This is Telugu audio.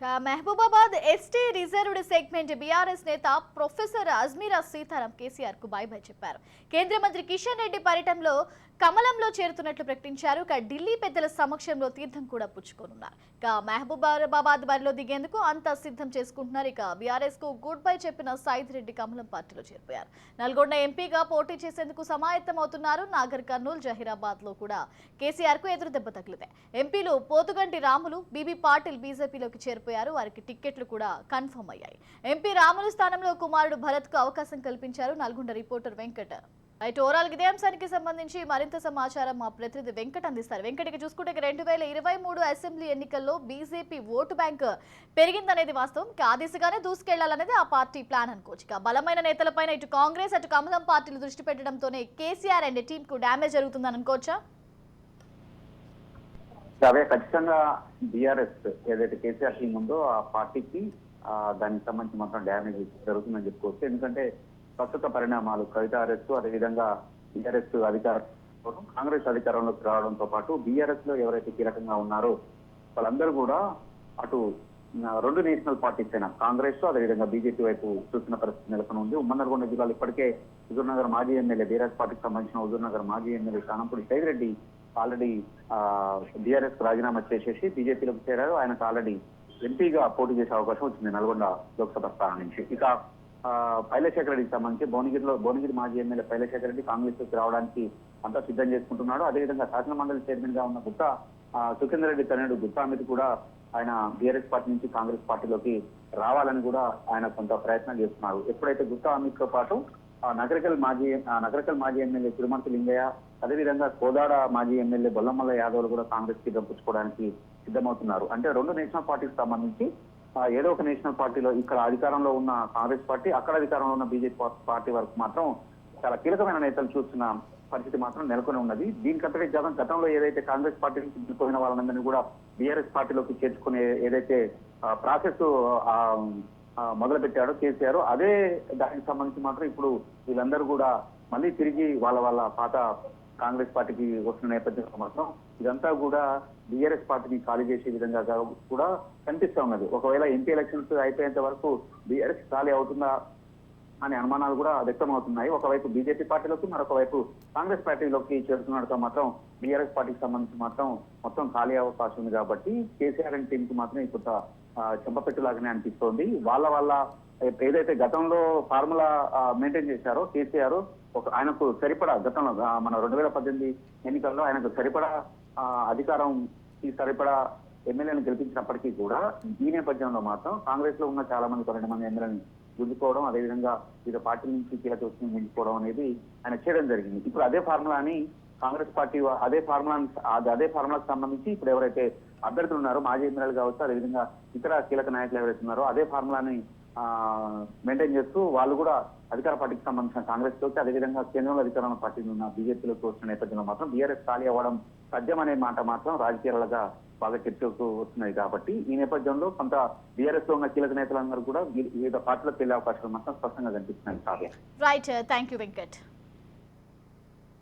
Mahabubabad ST reserved segment BRS నేత ప్రొఫెసర్ అజ్మీరా సీతారాం కేసీఆర్కు బై బై చెప్పారు. కేంద్ర మంత్రి కిషన్ రెడ్డి పర్యటనలో కమలంలో చేరుతున్నట్లు ప్రకటించారు. ఇక ఢిల్లీ పెద్దల సమక్షంలో తీర్థం కూడా పుచ్చుకోనున్నారు. ఇక మహబూబాబాద్ బరిలో దిగేందుకు అంతా సిద్ధం చేసుకుంటున్నారు. ఇక బీఆర్ఎస్కు గుడ్ బై చెప్పిన సైద్ రెడ్డి కమలం పార్టీలో చేరిపోయారు. నల్గొండ ఎంపీగా పోటీ చేసేందుకు సమాయత్తం అవుతున్నారు. నాగర్ కర్నూలు జహీరాబాద్లో కూడా కేసీఆర్కు ఎదురు దెబ్బ తగిలితే. ఎంపీలు పోతుగంటి రాములు బీబీ పాటిల్ బీజేపీలోకి చేరిపోయారు వారికి టిక్కెట్లు కూడా కన్ఫర్మ్ అయ్యాయి. ఎంపీ రాములు స్థానంలో కుమారుడు భరత్కు అవకాశం కల్పించారు Nalgonda reporter Venkata. Right overall ఇదే అంశానికి సంబంధించి మరింత సమాచారం మా ప్రతినిధి వెంకట్ అందిస్తారు. వెంకటకి చూసుకుంటే రెండు వేల ఇరవై మూడు అసెంబ్లీ ఎన్నికల్లో బీజేపీ ఓటు బ్యాంక్ పెరిగిందనేది వాస్తవం. ఆ దిశగానే దూసుకెళ్ళాలనేది ఆ పార్టీ ప్లాన్ అనుకోవచ్చు. ఇక బలమైన నేతలపైన ఇటు కాంగ్రెస్ అటు కమలం పార్టీలు దృష్టి పెట్టడంతోనే కేసీఆర్ అండ్ టీం కు డ్యామేజ్ జరుగుతుందని అనుకోవచ్చా? అవే ఖచ్చితంగా బీఆర్ఎస్ ఏదైతే కేసీఆర్ టీం ఉందో ఆ పార్టీకి దానికి సంబంధించి మాత్రం డ్యామేజ్ జరుగుతుందని చెప్పుకోవచ్చు. ఎందుకంటే ప్రస్తుత పరిణామాలు కవిత అరెస్ట్ అదేవిధంగా బీఆర్ఎస్ అధికారం కాంగ్రెస్ అధికారంలోకి రావడంతో పాటు బీఆర్ఎస్లో ఎవరైతే కీలకంగా ఉన్నారో వాళ్ళందరూ కూడా అటు రెండు నేషనల్ పార్టీస్ అయినా కాంగ్రెస్ అదేవిధంగా బీజేపీ వైపు చూస్తున్న పరిస్థితి నెలకొని ఉంది ఉమ్మడి జిల్లాలో ఇప్పటికే హుజూర్నగర్ మాజీ ఎమ్మెల్యే బీఆర్ఎస్ పార్టీకి సంబంధించిన హుజూర్నగర్ మాజీ MLA Kanampudi Saidireddy already BRS రాజీనామా చేసేసి బీజేపీలోకి చేరారు. ఆయనకు ఆల్రెడీ ఎంపీగా పోటీ చేసే అవకాశం వచ్చింది నల్గొండ లోక్సభ స్థానం నుంచి. ఇక పైలశేఖర రెడ్డికి సంబంధించి భువనగిరిలో భువనగిరి మాజీ ఎమ్మెల్యే పైలశేఖర రెడ్డి కాంగ్రెస్లోకి రావడానికి అంతా సిద్ధం చేసుకుంటున్నాడు. అదేవిధంగా శాసన మండలి చైర్మన్గా ఉన్న గుత్తా సుఖేందర్ రెడ్డి తనయుడు గుత్తా అమిత్ కూడా ఆయన బీఆర్ఎస్ పార్టీ నుంచి కాంగ్రెస్ పార్టీలోకి రావాలని కూడా ఆయన కొంత ప్రయత్నం చేస్తున్నారు. ఎప్పుడైతే గుత్తా అమిత్తో పాటు నగరకల్ మాజీ నగరకల్ మాజీ ఎమ్మెల్యే తిరుమతి లింగయ్య అదేవిధంగా కోదాడ మాజీ ఎమ్మెల్యే బొల్లమల్ల యాదవ్ కూడా కాంగ్రెస్కి దప్పుకోవడానికి సిద్ధమవుతున్నారు. అంటే రెండు నేషనల్ పార్టీకి సంబంధించి ఏదో ఒక నేషనల్ పార్టీలో ఇక్కడ అధికారంలో ఉన్న కాంగ్రెస్ పార్టీ అక్కడ అధికారంలో ఉన్న బీజేపీ పార్టీ వరకు మాత్రం చాలా కీలకమైన నేతలు చూస్తున్న పరిస్థితి మాత్రం నెలకొని ఉన్నది. దీనికంతటే జగన్ గతంలో ఏదైతే కాంగ్రెస్ పార్టీ నుంచి వెళ్ళిపోయిన వాళ్ళందరినీ కూడా బీఆర్ఎస్ పార్టీలోకి చేర్చుకునే ఏదైతే ప్రాసెస్ మొదలు పెట్టాడో కేసీఆర్ అదే దానికి సంబంధించి మాత్రం ఇప్పుడు వీళ్ళందరూ కూడా మళ్ళీ తిరిగి వాళ్ళ వాళ్ళ పాత కాంగ్రెస్ పార్టీకి వస్తున్న నేపథ్యంలో మాత్రం ఇదంతా కూడా బీఆర్ఎస్ పార్టీని ఖాళీ చేసే విధంగా కూడా కనిపిస్తా ఉన్నది. ఒకవేళ ఎంపీ ఎలక్షన్స్ అయిపోయేంత వరకు బీఆర్ఎస్ ఖాళీ అవుతుందా అనే అనుమానాలు కూడా వ్యక్తమవుతున్నాయి. ఒకవైపు బీజేపీ పార్టీలోకి మరొక వైపు కాంగ్రెస్ పార్టీలోకి చేరుతున్నట్టు మాత్రం బీఆర్ఎస్ పార్టీకి సంబంధించి మాత్రం మొత్తం ఖాళీ అవకాశం ఉంది కాబట్టి కేసీఆర్ అండ్ టీంకి మాత్రం ఇప్పుడు చెంపపెట్టులాగానే అనిపిస్తోంది. వాళ్ళ వాళ్ళ ఏదైతే గతంలో ఫార్ములా మెయింటైన్ చేశారో కేసీఆర్ ఒక ఆయనకు సరిపడా గతంలో మన రెండు వేల పద్దెనిమిది ఎన్నికల్లో ఆయనకు సరిపడా అధికారం ఈ సరిపడా ఎమ్మెల్యేలను గెలిపించినప్పటికీ కూడా ఈ నేపథ్యంలో మాత్రం కాంగ్రెస్లో ఉన్న చాలా మంది పన్నెండు మంది ఎమ్మెల్యేలను గుంజుకోవడం అదేవిధంగా వివిధ పార్టీ నుంచి కీలక వ్యక్తిని గుంజుకోవడం అనేది ఆయన చేయడం జరిగింది. ఇప్పుడు అదే ఫార్ములాని కాంగ్రెస్ పార్టీ అదే ఫార్ములా అదే ఫార్ములాకు సంబంధించి ఇప్పుడు ఎవరైతే అభ్యర్థులు ఉన్నారో మాజీ ఎమ్మెల్యేలు కావచ్చు అదేవిధంగా ఇతర కీలక నాయకులు ఎవరైతే ఉన్నారో అదే ఫార్ములాని మెయింటైన్ చేస్తూ వాళ్ళు కూడా అధికార పార్టీకి సంబంధించిన కాంగ్రెస్లోకి అదేవిధంగా కేంద్రంలో అధికారంలో పార్టీలు ఉన్న బీజేపీలోకి వచ్చిన నేపథ్యంలో మాత్రం బీఆర్ఎస్ ఖాళీ అవ్వడం సత్యం అనే మాట మాత్రం రాజకీయాలుగా బాగా చర్చకు వస్తున్నాయి కాబట్టి ఈ నేపథ్యంలో కొంత బీఆర్ఎస్లో ఉన్న కీలక నేతలందరూ కూడా వివిధ పార్టీలకు వెళ్ళే అవకాశాలు మాత్రం స్పష్టంగా కనిపిస్తున్నాయి Kavya right thank you Venkat